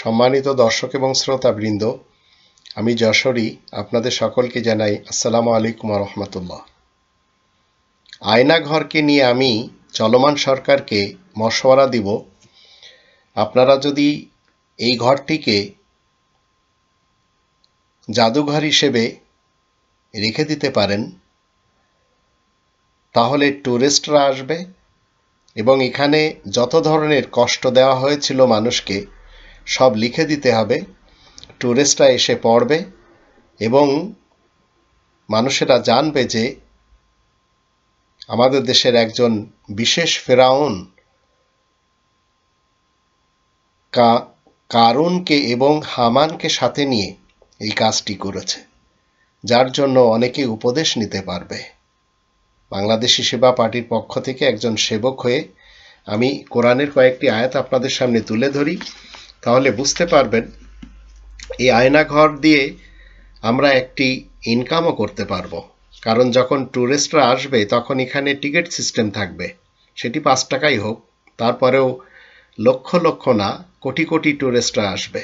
সম্মানিত দর্শক এবং শ্রোতাবৃন্দ, আমি যশোরী আপনাদের সকলকে জানাই আসসালামু আলাইকুম রহমতুল্লাহ। আয়নাঘরকে নিয়ে আমি চলমান সরকারকে মশওয়ারা দিব। আপনারা যদি এই ঘরটিকে জাদুঘর হিসেবে রেখে দিতে পারেন, তাহলে ট্যুরিস্টরা আসবে এবং এখানে যত ধরনের কষ্ট দেওয়া হয়েছিল মানুষকে সব লিখে দিতে হবে। ট্যুরিস্টরা এসে পড়বে এবং মানুষেরা জানবে যে আমাদের দেশের একজন বিশেষ ফেরাউন কা, কারুনকে এবং হামানকে সাথে নিয়ে এই কাজটি করেছে, যার জন্য অনেকে উপদেশ নিতে পারবে। বাংলাদেশি সেবা পার্টির পক্ষ থেকে একজন সেবক হয়ে আমি কোরআনের কয়েকটি আয়াত আপনাদের সামনে তুলে ধরি। তাহলে বুঝতে পারবেন, এই আয়নাঘর দিয়ে আমরা একটি ইনকামও করতে পারব। কারণ যখন ট্যুরিস্টরা আসবে, তখন এখানে টিকিট সিস্টেম থাকবে। সেটি পাঁচ টাকাই হোক, তারপরেও লক্ষ লক্ষ না, কোটি কোটি ট্যুরিস্টরা আসবে।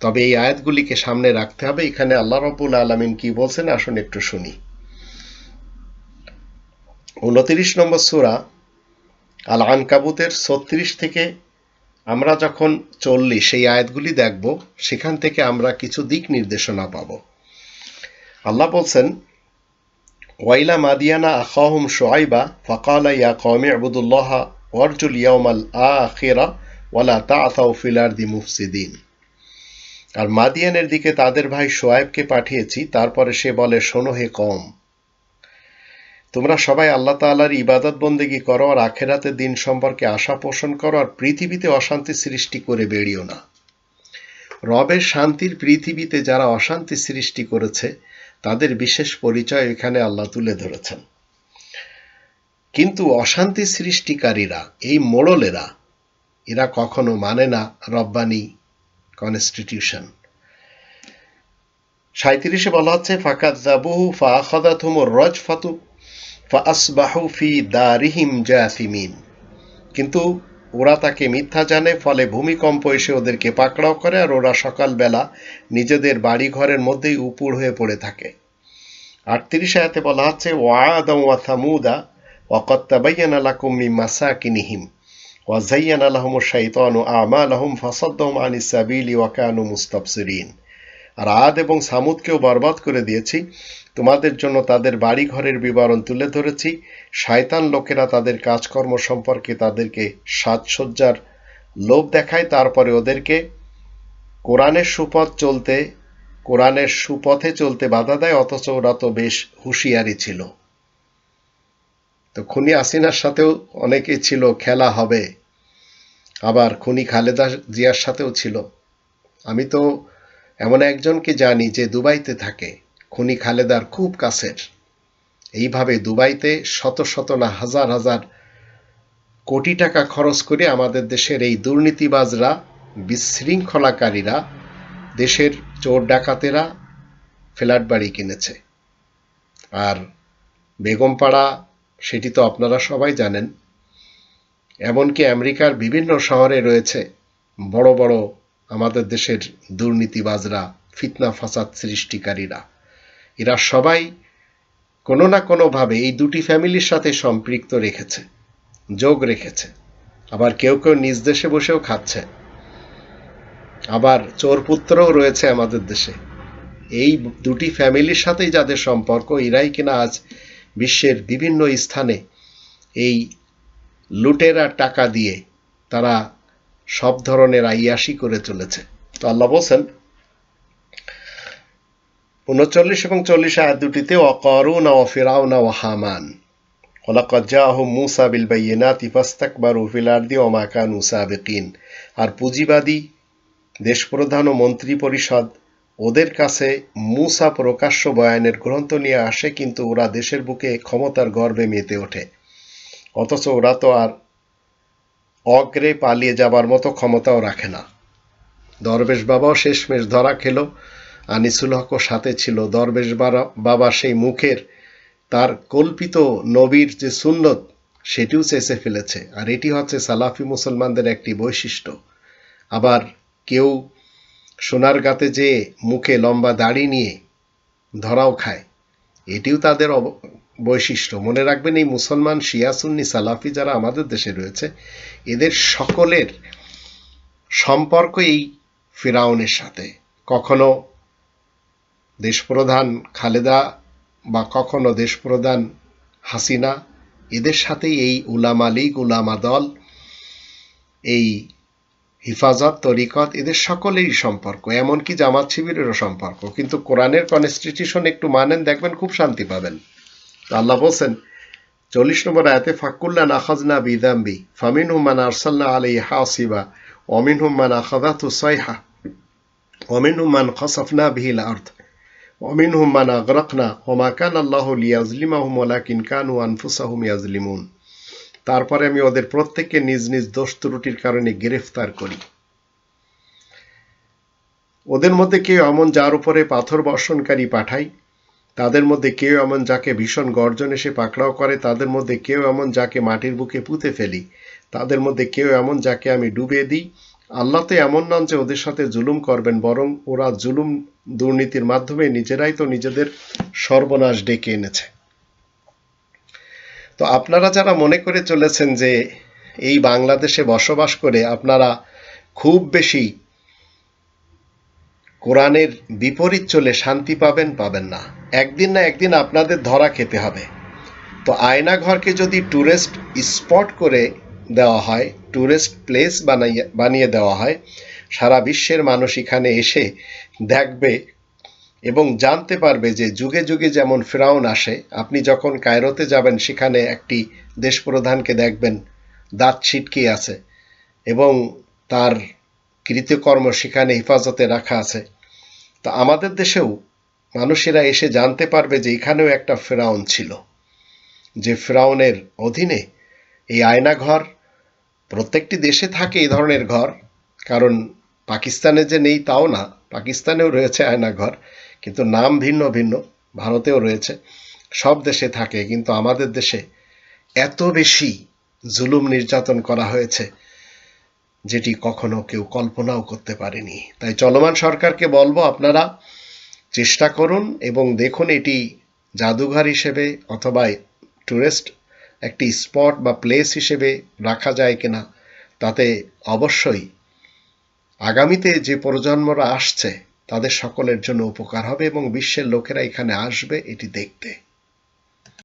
তবে এই আয়াতগুলিকে সামনে রাখতে হবে। এখানে আল্লাহ রবুল আলমিন কি বলছেন, আসুন একটু শুনি। উনতিরিশ নম্বর সুরা আল আনকাবুতের ছত্রিশ থেকে আমরা যখন চল্লিশ সেই আয়াতগুলি দেখব, সেখান থেকে আমরা কিছু দিক নির্দেশনা পাব। আল্লাহ বলছেন, ওয়াইলা মাদিয়ানা আখাহুম শোয়াইবা ফকালা ইয়া কমে আবুদুল্লাহ ওয়ারজুল ইয়াউমাল আখিরা ওয়ালা তাআতাউ ফিলার দি মুফসিদিন। আর মাদিয়ানের দিকে তাদের ভাই সোয়াইবকে পাঠিয়েছি, তারপরে সে বলে, শোনো হে কম তোমরা সবাই আল্লাহ তাল্লাহর ইবাদত বন্দেগি করো আর আখেরাতের দিন সম্পর্কে আশা পোষণ করো আর পৃথিবীতে অশান্তি সৃষ্টি করে বেরিও না। রবের শান্তির পৃথিবীতে যারা অশান্তি সৃষ্টি করেছে, তাদের বিশেষ পরিচয় এখানে আল্লাহ তুলে ধরেছেন। কিন্তু অশান্তি সৃষ্টিকারীরা, এই মোড়লেরা, এরা কখনো মানে না রব্বানি কনস্টিটিউশন। সাঁত্রিশে বলা হচ্ছে ফাকাত জাবুহু ফা আখাদাতুমুর রজ ফাতু ফাসবাহু ফি দারিহিম জাসিমিন। কিন্তু ওরা তাকে মিথ্যা জানে, ফলে ভূমিকম্প এসে ওদেরকে পাকড়াও করে আর ওরা সকালবেলা নিজেদের বাড়ি ঘরের মধ্যেই উপুর হয়ে পড়ে থাকে। আটত্রিশ আয়াতে বলা হচ্ছে ওয়াদা ওয়া থামুদা ওয়াকত তাবাইয়ানা লাকুম মিন মাসাকিনিহিম ওয়াজাইয়ানা লাহুম শাইতানু আমালাহুম ফাসাদ্দাহুম আনিস সাবিলি ওয়া কানু মুস্তাবসিরিন। আর আদ এবং সামুদকেও বরবাদ করে দিয়েছি তোমাদের জন্য তাদের বাড়ি ঘরের বিবরণ তুলে ধরেছি। শয়তান লোকেরা তাদের কাজকর্ম সম্পর্কে তাদেরকে সাজসজ্জার লোভ দেখায়, তারপরে ওদেরকে কোরআনের সুপথ চলতে, কোরআনের সুপথে চলতে বাধা দেয়, অথচ ওরা তো বেশ হুঁশিয়ারি ছিল। তো খুনি আসিনার সাথেও অনেকেই ছিল, খেলা হবে। আবার খুনি খালেদা জিয়ার সাথেও ছিল। আমি তো এমন একজনকে জানি যে দুবাইতে থাকে। খুনি খালেদার খুব কাছের। এইভাবে দুবাইতে শত শত না হাজার হাজার কোটি টাকা খরচ করে আমাদের দেশের এই দুর্নীতিবাজরা, বিশৃঙ্খলাকারীরা, দেশের চোর ডাকাতেরা ফ্ল্যাট বাড়ি কিনেছে। আর বেগমপাড়া, সেটি তো আপনারা সবাই জানেন, এমনকি আমেরিকার বিভিন্ন শহরে রয়েছে বড় বড় আমাদের দেশের দুর্নীতিবাজরা, ফিতনা ফাসাদ সৃষ্টিকারীরা। এরা সবাই কোনো না কোনোভাবে এই দুটি ফ্যামিলির সাথে সম্পৃক্ত রেখেছে, যোগ রেখেছে। আবার কেউ কেউ নিজ দেশে বসেও খাচ্ছে। আবার চোরপুত্রও রয়েছে আমাদের দেশে। এই দুটি ফ্যামিলির সাথেই যাদের সম্পর্ক, এরাই কিনা আজ বিশ্বের বিভিন্ন স্থানে এই লুটেরা টাকা দিয়ে তারা সব ধরনের আইয়াসি করে চলেছে। তো আল্লাহ বলছেন উনচল্লিশ এবং চল্লিশ আয়াত দুটিতে অকরুন ও ফেরাউনা ও হামান। ওলাকদ জাহু মুসা বিল বাইনাতি ফাস্তাকবারু ফিল আরদি ওয়া মা কানু সাবিকিন। আর পুঁজিবাদী, দেশপ্রধান ও মন্ত্রী পরিষদ, ওদের কাছে মুসা প্রকাশ্য বয়ানের গ্রন্থ নিয়ে আসে, কিন্তু ওরা দেশের বুকে ক্ষমতার গর্বে মেতে ওঠে। অথচ ওরা তো আর অগ্রে পালিয়ে যাবার মতো ক্ষমতাও রাখে না। দরবেশ বাবাও শেষমেশ ধরা খেলো আনিসুল হকও সাথে ছিল। দরবেশ বাবা সেই মুখের, তার কল্পিত নবীর যে সুন্নত, সেটিও চেষে ফেলেছে। আর এটি হচ্ছে সালাফি মুসলমানদের একটি বৈশিষ্ট্য। আবার কেউ সোনার গাতে যে মুখে লম্বা দাড়ি নিয়ে ধরাও খায়, এটিও তাদের বৈশিষ্ট্য। মনে রাখবেন, এই মুসলমান শিয়াসুন্নি সালাফি যারা আমাদের দেশে রয়েছে, এদের সকলের সম্পর্ক এই ফিরাউনের সাথে। কখনো দেশপ্রধান খালেদা বা কখনো দেশপ্রধান হাসিনা, এদের সাথেই এই উলামা লীগ, উলামা দল, এই হিফাজত তরিকত, এদের সকলেরই সম্পর্ক, এমনকি জামাত শিবিরেরও সম্পর্ক। কিন্তু কোরআনের কনস্টিটিউশন একটু মানেন, দেখবেন খুব শান্তি পাবেন। আল্লাহ বলছেন, চল্লিশ নম্বর আয়াতে, ফাকুল্লা নাখাজনা বিদাম্বি ফামিন হুম্মান আরসাল্লা আলাই হাসিবা অমিন হুম্মান আখাদাতু সয়হা অমিন হুম্মান খসফনা বিহিল আর্থ অমিন হুম্মান আগরকনা ওমা কান আল্লাহ লিয়াজলিমাহুম ওলাকিন কানু আনফুসাহুম ইয়াজলিমুন তারপরে আমি ওদের প্রত্যেককে নিজ নিজ দোষ ত্রুটির কারণে গ্রেফতার করি। ওদের মধ্যে কেউ এমন যার উপরে পাথর বর্ষণকারী পাঠাই তাদের মধ্যে কেউ এমন যাকে ভীষণ গর্জন এসে পাকড়াও করে, তাদের মধ্যে কেউ এমন যাকে মাটির বুকে পুঁতে ফেলি, তাদের মধ্যে কেউ এমন যাকে আমি ডুবে দিই। আল্লাহ তো এমন নন যে ওদের সাথে জুলুম করবেন, বরং ওরা জুলুম দুর্নীতির মাধ্যমে নিজেরাই তো নিজেদের সর্বনাশ ডেকে এনেছে। তো আপনারা যারা মনে করে চলেছেন যে এই বাংলাদেশে বসবাস করে আপনারা খুব বেশি কোরআনের বিপরীত চলে শান্তি পাবেন পাবেন না। একদিন না একদিন আপনাদের ধরা খেতে হবে। তো আয়না ঘরকে যদি ট্যুরিস্ট স্পট করে দেওয়া হয় ট্যুরিস্ট প্লেস বানাইয়ে বানিয়ে দেওয়া হয় সারা বিশ্বের মানুষ এখানে এসে দেখবে এবং জানতে পারবে যে যুগে যুগে যেমন ফেরাউন আসে, আপনি যখন কায়রোতে যাবেন, সেখানে একটি দেশপ্রধানকে দেখবেন, দাঁত ছিটকে আছে এবং তার কৃতকর্ম সেখানে হেফাজতে রাখা আছে। তো আমাদের দেশেও মানুষেরা এসে জানতে পারবে যে এখানেও একটা ফেরাউন ছিল, যে ফেরাউনের অধীনে এই আয়নাঘর, প্রত্যেকটি দেশে থাকে এই ধরনের ঘর, কারণ পাকিস্তানে যে নেই তাও না, পাকিস্তানেও রয়েছে আয়নাঘর, কিন্তু নাম ভিন্ন ভিন্ন, ভারতেও রয়েছে। সব দেশে থাকে, কিন্তু আমাদের দেশে এত বেশি জুলুম নির্যাতন করা হয়েছে, যেটি কখনো কেউ কল্পনাও করতে পারেনি। তাই চলমান সরকারকে বলব, আপনারা চেষ্টা করুন এবং দেখুন এটি জাদুঘর হিসেবে অথবা টুরিস্ট, একটি স্পট বা প্লেস হিসেবে রাখা যায় কিনা, তাতে অবশ্যই আগামীতে যে প্রজন্মরা আসছে, তাদের সকলের জন্য উপকার হবে এবং বিশ্বের লোকেরা এখানে আসবে এটি দেখতে।